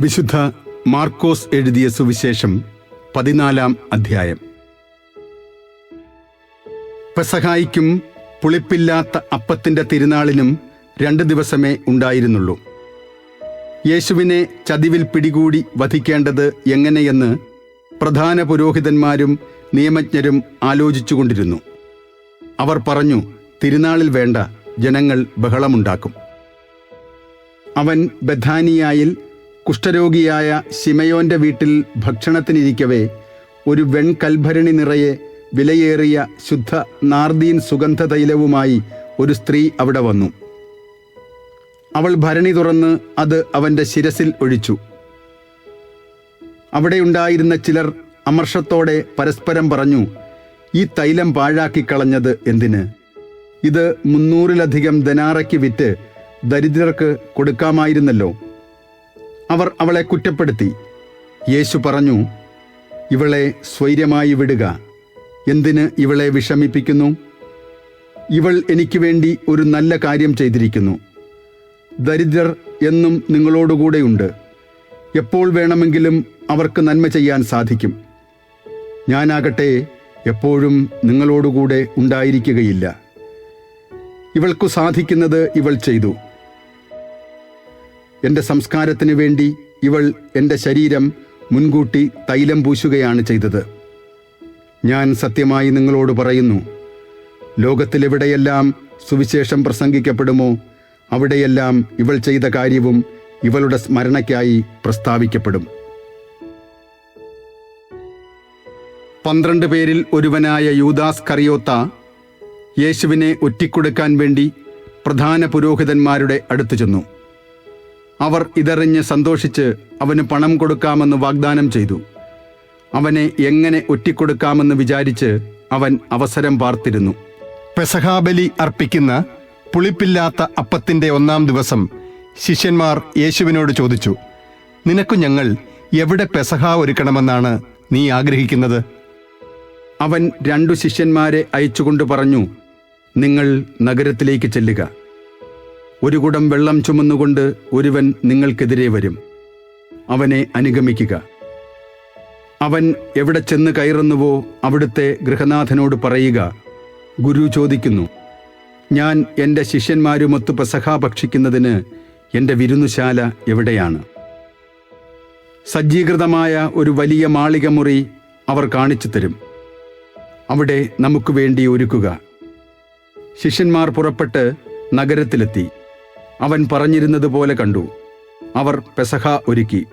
വിശുദ്ധ മാർക്കോസ് എഴുതിയ സുവിശേഷം പതിനാലാം അധ്യായം. പെസഹായിക്കും പുളിപ്പില്ലാത്ത അപ്പത്തിന്റെ തിരുനാളിനും രണ്ട് ദിവസമേ ഉണ്ടായിരുന്നുള്ളൂ. യേശുവിനെ ചതിവിൽ പിടികൂടി വധിക്കേണ്ടത് എങ്ങനെയെന്ന് പ്രധാന പുരോഹിതന്മാരും നിയമജ്ഞരും ആലോചിച്ചുകൊണ്ടിരുന്നു. അവർ പറഞ്ഞു തിരുനാളിൽ വേണ്ട ജനങ്ങൾ ബഹളമുണ്ടാക്കും. അവൻ ബഥാനിയായിൽ കുഷ്ഠരോഗിയായ ശിമയോന്റെ വീട്ടിൽ ഭക്ഷണത്തിനിരിക്കവേ ഒരു വെൺകൽഭരണി നിറയെ വിലയേറിയ ശുദ്ധ നാർദീൻ സുഗന്ധ തൈലവുമായി ഒരു സ്ത്രീ അവിടെ വന്നു. അവൾ ഭരണി തുറന്ന് അത് അവന്റെ ശിരസിൽ ഒഴിച്ചു. അവിടെയുണ്ടായിരുന്ന ചിലർ അമർഷത്തോടെ പരസ്പരം പറഞ്ഞു ഈ തൈലം പാഴാക്കിക്കളഞ്ഞത് എന്തിന്? ഇത് മുന്നൂറിലധികം ദനാറയ്ക്ക് വിറ്റ് ദരിദ്രർക്ക് കൊടുക്കാമായിരുന്നല്ലോ. അവർ അവളെ കുറ്റപ്പെടുത്തി. യേശു പറഞ്ഞു ഇവളെ സ്വൈര്യമായി വിടുക. എന്തിന് ഇവളെ വിഷമിപ്പിക്കുന്നു? ഇവൾ എനിക്ക് വേണ്ടി ഒരു നല്ല കാര്യം ചെയ്തിരിക്കുന്നു. ദരിദ്രർ എന്നും നിങ്ങളോടുകൂടെയുണ്ട്. എപ്പോൾ വേണമെങ്കിലും അവർക്ക് നന്മ ചെയ്യാൻ സാധിക്കും. ഞാനാകട്ടെ എപ്പോഴും നിങ്ങളോടുകൂടെ ഉണ്ടായിരിക്കുകയില്ല. ഇവൾക്കു സാധിക്കുന്നത് ഇവൾ ചെയ്തു. എന്റെ സംസ്കാരത്തിനു വേണ്ടി ഇവൾ എന്റെ ശരീരം മുൻകൂട്ടി തൈലം പൂശുകയാണ് ചെയ്തത്. ഞാൻ സത്യമായി നിങ്ങളോട് പറയുന്നു ലോകത്തിലെവിടെയെല്ലാം സുവിശേഷം പ്രസംഗിക്കപ്പെടുമോ അവിടെയെല്ലാം ഇവൾ ചെയ്ത കാര്യവും ഇവളുടെ സ്മരണയ്ക്കായി പ്രസ്താവിക്കപ്പെടും. പന്ത്രണ്ട് പേരിൽ ഒരുവനായ യൂദാസ് കറിയോത്ത യേശുവിനെ ഒറ്റിക്കൊടുക്കാൻ വേണ്ടി പ്രധാന പുരോഹിതന്മാരുടെ അടുത്തു ചെന്നു. അവർ ഇതറിഞ്ഞ് സന്തോഷിച്ച് അവന് പണം കൊടുക്കാമെന്ന് വാഗ്ദാനം ചെയ്തു. അവനെ എങ്ങനെ ഒറ്റിക്കൊടുക്കാമെന്ന് വിചാരിച്ച് അവൻ അവസരം പാർത്തിരുന്നു. പെസഹാബലി അർപ്പിക്കുന്ന പുളിപ്പില്ലാത്ത അപ്പത്തിന്റെ ഒന്നാം ദിവസം ശിഷ്യന്മാർ യേശുവിനോട് ചോദിച്ചു നിനക്കു ഞങ്ങൾ എവിടെ പെസഹ ഒരുക്കണമെന്നാണ് നീ ആഗ്രഹിക്കുന്നത്? അവൻ രണ്ടു ശിഷ്യന്മാരെ അയച്ചുകൊണ്ട് പറഞ്ഞു നിങ്ങൾ നഗരത്തിലേക്ക് ചെല്ലുക. ഒരു കുടം വെള്ളം ചുമന്നുകൊണ്ട് ഒരുവൻ നിങ്ങൾക്കെതിരെ വരും. അവനെ അനുഗമിക്കുക. അവൻ എവിടെ ചെന്ന് കയറുന്നുവോ അവിടുത്തെ ഗൃഹനാഥനോട് പറയുക ഗുരു ചോദിക്കുന്നു ഞാൻ എന്റെ ശിഷ്യന്മാരുമൊത്ത് പെസഹ ഭക്ഷിക്കുന്നതിന് എന്റെ വിരുന്നുശാല എവിടെയാണ്? സജ്ജീകൃതമായ ഒരു വലിയ മാളിക മുറി അവർ കാണിച്ചു തരും. അവിടെ നമുക്ക് വേണ്ടി ഒരുക്കുക. ശിഷ്യന്മാർ പുറപ്പെട്ട് നഗരത്തിലെത്തി. അവൻ പറഞ്ഞിരുന്നതുപോലെ കണ്ടു. അവർ പെസഹ ഒരുക്കി.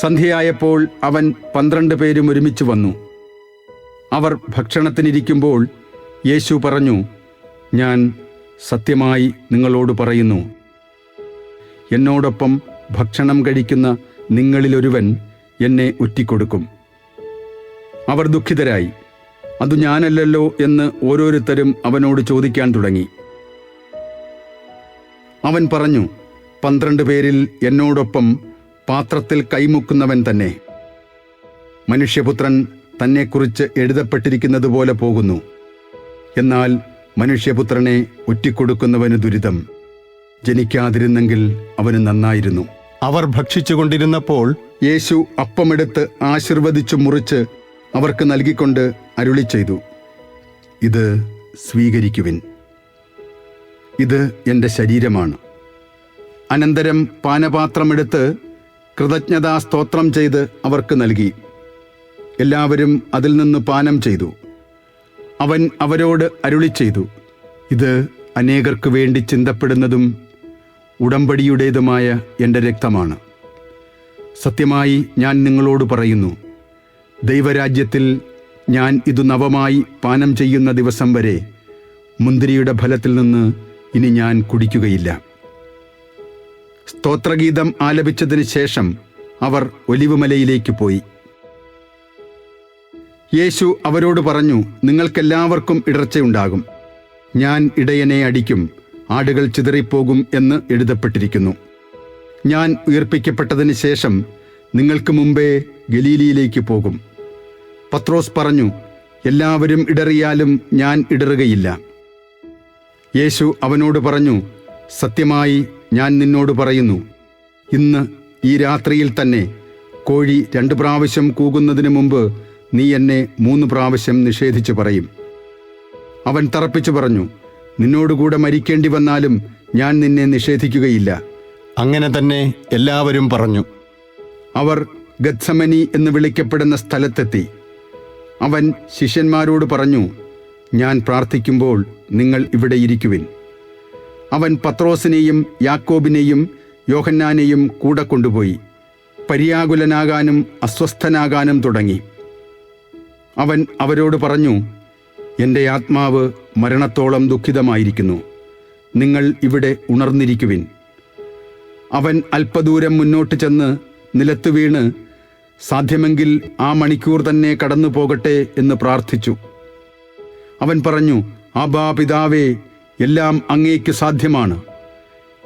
സന്ധ്യയായപ്പോൾ അവൻ പന്ത്രണ്ട് പേരും ഒരുമിച്ച് വന്നു. അവർ ഭക്ഷണത്തിനിരിക്കുമ്പോൾ യേശു പറഞ്ഞു ഞാൻ സത്യമായി നിങ്ങളോട് പറയുന്നു. എന്നോടൊപ്പം ഭക്ഷണം കഴിക്കുന്ന നിങ്ങളിലൊരുവൻ എന്നെ ഉറ്റിക്കൊടുക്കും അവർ ദുഃഖിതരായി. അതു ഞാനല്ലല്ലോ എന്ന് ഓരോരുത്തരും അവനോട് ചോദിക്കാൻ തുടങ്ങി. അവൻ പറഞ്ഞു പന്ത്രണ്ട് പേരിൽ എന്നോടൊപ്പം പാത്രത്തിൽ കൈമുക്കുന്നവൻ തന്നെ. മനുഷ്യപുത്രൻ തന്നെക്കുറിച്ച് എഴുതപ്പെട്ടിരിക്കുന്നത് പോലെ പോകുന്നു. എന്നാൽ മനുഷ്യപുത്രനെ ഒറ്റിക്കൊടുക്കുന്നവന് ദുരിതം. ജനിക്കാതിരുന്നെങ്കിൽ അവന് നന്നായിരുന്നു. അവർ ഭക്ഷിച്ചുകൊണ്ടിരുന്നപ്പോൾ യേശു അപ്പമെടുത്ത് ആശീർവദിച്ചു മുറിച്ച് അവർക്ക് നൽകിക്കൊണ്ട് അരുളി ചെയ്തു ഇത് സ്വീകരിക്കുവിൻ. ഇത് എന്റെ ശരീരമാണ്. അനന്തരം പാനപാത്രമെടുത്ത് കൃതജ്ഞതാ സ്തോത്രം ചെയ്ത് അവർക്ക് നൽകി. എല്ലാവരും അതിൽ നിന്ന് പാനം ചെയ്തു. അവൻ അവരോട് അരുളി ചെയ്തു. ഇത് അനേകർക്ക് വേണ്ടി ചിന്തപ്പെടുന്നതും ഉടമ്പടിയുടേതുമായ എന്റെ രക്തമാണ്. സത്യമായി ഞാൻ നിങ്ങളോട് പറയുന്നു ദൈവരാജ്യത്തിൽ ഞാൻ ഇതു നവമായി പാനം ചെയ്യുന്ന ദിവസം വരെ മുന്തിരിയുടെ ഫലത്തിൽ നിന്ന് ഇനി ഞാൻ കുടിക്കുകയില്ല. സ്തോത്രഗീതം ആലപിച്ചതിന് ശേഷം അവർ ഒലിവുമലയിലേക്ക് പോയി. യേശു അവരോട് പറഞ്ഞു നിങ്ങൾക്കെല്ലാവർക്കും ഇടർച്ചയുണ്ടാകും. ഞാൻ ഇടയനെ അടിക്കും ആടുകൾ ചിതറിപ്പോകും എന്ന് എഴുതപ്പെട്ടിരിക്കുന്നു. ഞാൻ ഉയർപ്പിക്കപ്പെട്ടതിന് ശേഷം നിങ്ങൾക്ക് മുമ്പേ ഗലീലിയിലേക്ക് പോകും. പത്രോസ് പറഞ്ഞു എല്ലാവരും ഇടറിയാലും ഞാൻ ഇടറുകയില്ല. യേശു അവനോട് പറഞ്ഞു സത്യമായി ഞാൻ നിന്നോട് പറയുന്നു. ഇന്ന് ഈ രാത്രിയിൽ തന്നെ കോഴി രണ്ട് പ്രാവശ്യം കൂകുന്നതിന് മുമ്പ് നീ എന്നെ മൂന്ന് പ്രാവശ്യം നിഷേധിച്ചു പറയും. അവൻ തറപ്പിച്ചു പറഞ്ഞു നിന്നോടുകൂടെ മരിക്കേണ്ടി വന്നാലും ഞാൻ നിന്നെ നിഷേധിക്കുകയില്ല. അങ്ങനെ തന്നെ എല്ലാവരും പറഞ്ഞു. അവർ ഗത്സമനി എന്ന് വിളിക്കപ്പെടുന്ന സ്ഥലത്തെത്തി. അവൻ ശിഷ്യന്മാരോട് പറഞ്ഞു ഞാൻ പ്രാർത്ഥിക്കുമ്പോൾ നിങ്ങൾ ഇവിടെ ഇരിക്കുവിൻ. അവൻ പത്രോസിനെയും യാക്കോബിനെയും യോഹന്നാനെയും കൂടെ കൊണ്ടുപോയി. പര്യാകുലനാകാനും അസ്വസ്ഥനാകാനും തുടങ്ങി. അവൻ അവരോട് പറഞ്ഞു എന്റെ ആത്മാവ് മരണത്തോളം ദുഃഖിതമായിരിക്കുന്നു. നിങ്ങൾ ഇവിടെ ഉണർന്നിരിക്കുവിൻ. അവൻ അല്പദൂരം മുന്നോട്ട് ചെന്ന് നിലത്ത് വീണ് സാധ്യമെങ്കിൽ ആ മണിക്കൂർ തന്നെ കടന്നു പോകട്ടെ എന്ന് പ്രാർത്ഥിച്ചു. അവൻ പറഞ്ഞു ആബാ പിതാവേ എല്ലാം അങ്ങേക്ക് സാധ്യമാണ്.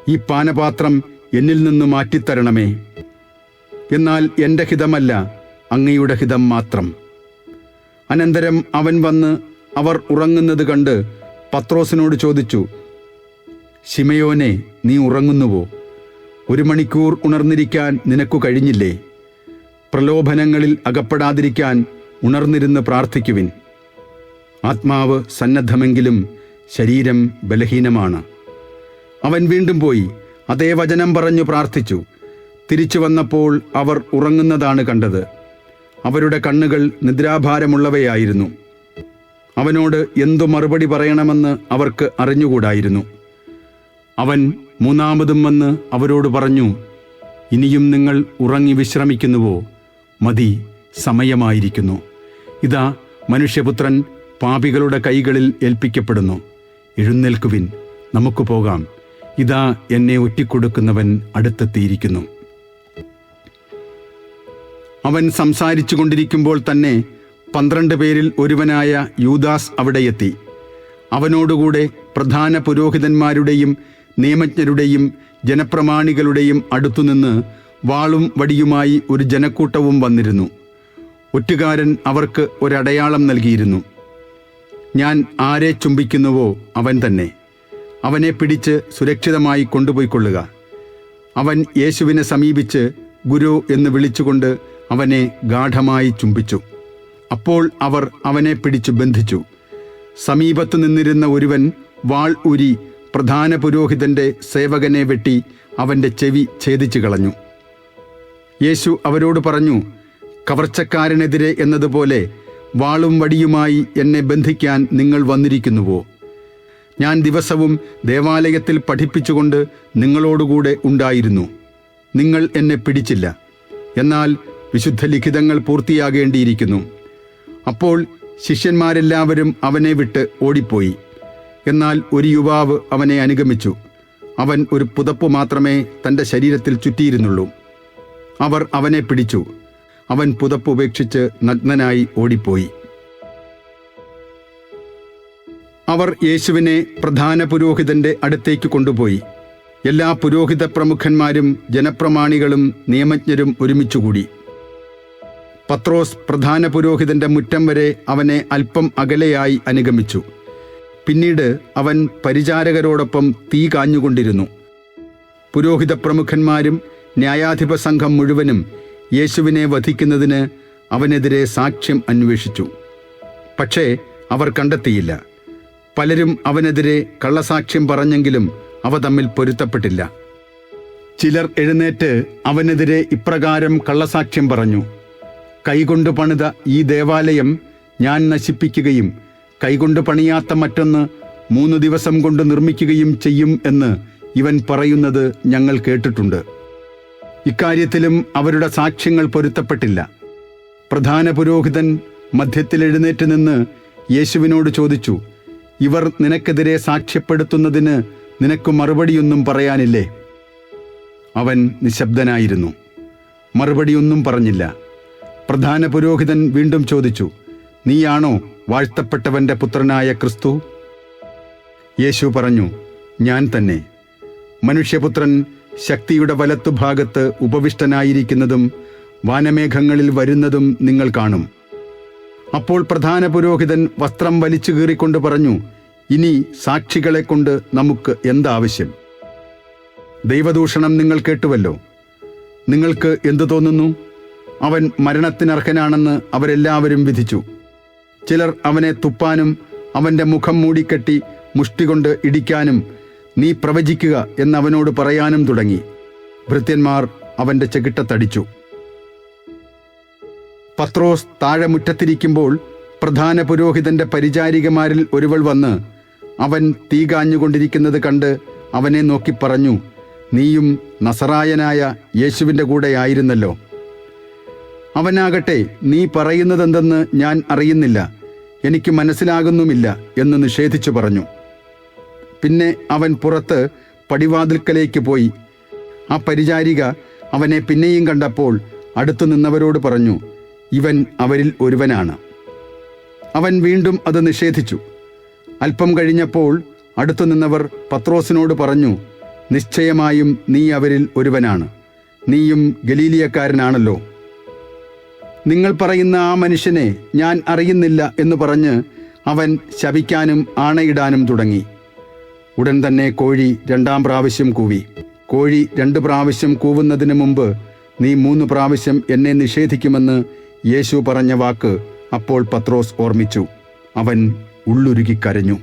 ഈ പാനപാത്രം എന്നിൽ നിന്ന് മാറ്റിത്തരണമേ. എന്നാൽ എന്റെ ഹിതമല്ല അങ്ങയുടെ ഹിതം മാത്രം. അനന്തരം അവൻ വന്ന് അവർ ഉറങ്ങുന്നത് കണ്ട് പത്രോസിനോട് ചോദിച്ചു ശിമയോനെ നീ ഉറങ്ങുന്നുവോ? ഒരു മണിക്കൂർ ഉണർന്നിരിക്കാൻ നിനക്കു കഴിഞ്ഞില്ലേ? പ്രലോഭനങ്ങളിൽ അകപ്പെടാതിരിക്കാൻ ഉണർന്നിരുന്ന് പ്രാർത്ഥിക്കുവിൻ. ആത്മാവ് സന്നദ്ധമെങ്കിലും ശരീരം ബലഹീനമാണ്. അവൻ വീണ്ടും പോയി അതേ വചനം പറഞ്ഞു പ്രാർത്ഥിച്ചു. തിരിച്ചു വന്നപ്പോൾ അവർ ഉറങ്ങുന്നതാണ് കണ്ടത്. അവരുടെ കണ്ണുകൾ നിദ്രാഭാരമുള്ളവയായിരുന്നു. അവനോട് എന്തു മറുപടി പറയണമെന്ന് അവർക്ക് അറിഞ്ഞുകൂടായിരുന്നു. അവൻ മൂന്നാമതും വന്ന് അവരോട് പറഞ്ഞു ഇനിയും നിങ്ങൾ ഉറങ്ങി വിശ്രമിക്കുന്നുവോ? മതി സമയമായിരിക്കുന്നു. ഇതാ മനുഷ്യപുത്രൻ പാപികളുടെ കൈകളിൽ ഏൽപ്പിക്കപ്പെടുന്നു. എഴുന്നേൽക്കുവിൻ നമുക്ക് പോകാം. ഇതാ എന്നെ ഒറ്റിക്കൊടുക്കുന്നവൻ അടുത്തെത്തിയിരിക്കുന്നു. അവൻ സംസാരിച്ചു കൊണ്ടിരിക്കുമ്പോൾ തന്നെ പന്ത്രണ്ട് പേരിൽ ഒരുവനായ യൂദാസ് അവിടെ എത്തി. അവനോടുകൂടെ പ്രധാന പുരോഹിതന്മാരുടെയും നിയമജ്ഞരുടെയും ജനപ്രമാണികളുടെയും അടുത്തുനിന്ന് വാളും വടിയുമായി ഒരു ജനക്കൂട്ടവും വന്നിരുന്നു. ഒറ്റുകാരൻ അവർക്ക് ഒരടയാളം നൽകിയിരുന്നു. ഞാൻ ആരെ ചുംബിക്കുന്നുവോ അവൻ തന്നെ. അവനെ പിടിച്ച് സുരക്ഷിതമായി കൊണ്ടുപോയിക്കൊള്ളുക. അവൻ യേശുവിനെ സമീപിച്ച് ഗുരു എന്ന് വിളിച്ചുകൊണ്ട് അവനെ ഗാഠമായി ചുംബിച്ചു. അപ്പോൾ അവർ അവനെ പിടിച്ചു ബന്ധിച്ചു. സമീപത്തു നിന്നിരുന്ന ഒരുവൻ വാൾ ഉരി പ്രധാന പുരോഹിതന്റെ സേവകനെ വെട്ടി അവന്റെ ചെവി ഛേദിച്ചു കളഞ്ഞു. യേശു അവരോട് പറഞ്ഞു കവർച്ചക്കാരനെതിരെ എന്നതുപോലെ വാളും വടിയുമായി എന്നെ ബന്ധിക്കാൻ നിങ്ങൾ വന്നിരിക്കുന്നുവോ? ഞാൻ ദിവസവും ദേവാലയത്തിൽ പഠിപ്പിച്ചുകൊണ്ട് നിങ്ങളോടുകൂടെ ഉണ്ടായിരുന്നു. നിങ്ങൾ എന്നെ പിടിച്ചില്ല. എന്നാൽ വിശുദ്ധ ലിഖിതങ്ങൾ പൂർത്തിയാകേണ്ടിയിരിക്കുന്നു. അപ്പോൾ ശിഷ്യന്മാരെല്ലാവരും അവനെ വിട്ട് ഓടിപ്പോയി. എന്നാൽ ഒരു യുവാവ് അവനെ അനുഗമിച്ചു. അവൻ ഒരു പുതപ്പ് മാത്രമേ തന്റെ ശരീരത്തിൽ ചുറ്റിയിരുന്നുള്ളൂ. അവർ അവനെ പിടിച്ചു. അവൻ പുതപ്പ് ഉപേക്ഷിച്ച് നഗ്നനായി ഓടിപ്പോയി. അവർ യേശുവിനെ പ്രധാന പുരോഹിതന്റെ അടുത്തേക്ക് കൊണ്ടുപോയി. എല്ലാ പുരോഹിത പ്രമുഖന്മാരും ജനപ്രമാണികളും നിയമജ്ഞരും ഒരുമിച്ചുകൂടി. പത്രോസ് പ്രധാന പുരോഹിതന്റെ മുറ്റം വരെ അവനെ അല്പം അകലെയായി അനുഗമിച്ചു. പിന്നീട് അവൻ പരിചാരകരോടൊപ്പം തീ കാഞ്ഞുകൊണ്ടിരുന്നു. പുരോഹിത പ്രമുഖന്മാരും ന്യായാധിപ സംഘം മുഴുവനും യേശുവിനെ വധിക്കുന്നതിന് അവനെതിരെ സാക്ഷ്യം അന്വേഷിച്ചു. പക്ഷേ അവർ കണ്ടെത്തിയില്ല. പലരും അവനെതിരെ കള്ളസാക്ഷ്യം പറഞ്ഞെങ്കിലും അവ തമ്മിൽ പൊരുത്തപ്പെട്ടില്ല. ചിലർ എഴുന്നേറ്റ് അവനെതിരെ ഇപ്രകാരം കള്ളസാക്ഷ്യം പറഞ്ഞു. കൈകൊണ്ട് പണിത ഈ ദേവാലയം ഞാൻ നശിപ്പിക്കുകയും കൈകൊണ്ട് പണിയാത്ത മറ്റൊന്ന് മൂന്ന് ദിവസം കൊണ്ട് നിർമ്മിക്കുകയും ചെയ്യും എന്ന് ഇവൻ പറയുന്നത് ഞങ്ങൾ കേട്ടിട്ടുണ്ട്. ഇക്കാര്യത്തിലും അവരുടെ സാക്ഷ്യങ്ങൾ പൊരുത്തപ്പെട്ടില്ല. പ്രധാന പുരോഹിതൻ മധ്യത്തിൽ എഴുന്നേറ്റ് നിന്ന് യേശുവിനോട് ചോദിച്ചു ഇവർ നിനക്കെതിരെ സാക്ഷ്യപ്പെടുത്തുന്നതിന് നിനക്ക് മറുപടിയൊന്നും പറയാനില്ലേ? അവൻ നിശബ്ദനായിരുന്നു. മറുപടിയൊന്നും പറഞ്ഞില്ല. പ്രധാന പുരോഹിതൻ വീണ്ടും ചോദിച്ചു നീയാണോ വാഴ്ത്തപ്പെട്ടവന്റെ പുത്രനായ ക്രിസ്തു? യേശു പറഞ്ഞു ഞാൻ തന്നെ. മനുഷ്യപുത്രൻ ശക്തിയുടെ വലത്തുഭാഗത്ത് ഉപവിഷ്ടനായിരിക്കുന്നതും വാനമേഘങ്ങളിൽ വരുന്നതും നിങ്ങൾ കാണും. അപ്പോൾ പ്രധാന പുരോഹിതൻ വസ്ത്രം വലിച്ചു കീറിക്കൊണ്ട് പറഞ്ഞു ഇനി സാക്ഷികളെ കൊണ്ട് നമുക്ക് എന്താവശ്യം? ദൈവദൂഷണം നിങ്ങൾ കേട്ടുവല്ലോ. നിങ്ങൾക്ക് എന്തു തോന്നുന്നു? അവൻ മരണത്തിനർഹനാണെന്ന് അവരെല്ലാവരും വിധിച്ചു. ചിലർ അവനെ തുപ്പാനും അവന്റെ മുഖം മൂടിക്കെട്ടി മുഷ്ടികൊണ്ട് ഇടിക്കാനും നീ പ്രവചിക്കുക എന്നവനോട് പറയാനും തുടങ്ങി. ഭൃത്യന്മാർ അവന്റെ ചെകിട്ടത്തടിച്ചു. പത്രോസ് താഴെ മുറ്റത്തിരിക്കുമ്പോൾ പ്രധാന പുരോഹിതന്റെ പരിചാരികമാരിൽ ഒരുവൾ വന്ന് അവൻ തീ കാഞ്ഞുകൊണ്ടിരിക്കുന്നത് കണ്ട് അവനെ നോക്കി പറഞ്ഞു നീയും നസറായനായ യേശുവിന്റെ കൂടെയായിരുന്നല്ലോ അവനാകട്ടെ നീ പറയുന്നതെന്തെന്ന് ഞാൻ അറിയുന്നില്ല. എനിക്ക് മനസ്സിലാകുന്നുമില്ല എന്ന് നിഷേധിച്ചു പറഞ്ഞു. പിന്നെ അവൻ പുറത്ത് പടിവാതിൽക്കലേക്ക് പോയി. ആ പരിചാരിക അവനെ പിന്നെയും കണ്ടപ്പോൾ അടുത്തു നിന്നവരോട് പറഞ്ഞു ഇവൻ അവരിൽ ഒരുവനാണ്. അവൻ വീണ്ടും അത് നിഷേധിച്ചു. അല്പം കഴിഞ്ഞപ്പോൾ അടുത്തു നിന്നവർ പത്രോസിനോട് പറഞ്ഞു നിശ്ചയമായും നീ അവരിൽ ഒരുവനാണ്. നീയും ഗലീലിയക്കാരനാണല്ലോ. നിങ്ങൾ പറയുന്ന ആ മനുഷ്യനെ ഞാൻ അറിയുന്നില്ല എന്ന് പറഞ്ഞ് അവൻ ശപിക്കാനും ആണയിടാനും തുടങ്ങി. ഉടൻ തന്നെ കോഴി രണ്ടാം പ്രാവശ്യം കൂവി. കോഴി രണ്ട് പ്രാവശ്യം കൂവുന്നതിന് മുമ്പ് നീ മൂന്ന് പ്രാവശ്യം എന്നെ നിഷേധിക്കുമെന്ന് യേശു പറഞ്ഞ വാക്ക് അപ്പോൾ പത്രോസ് ഓർമ്മിച്ചു. അവൻ ഉള്ളുരുകി കരഞ്ഞു.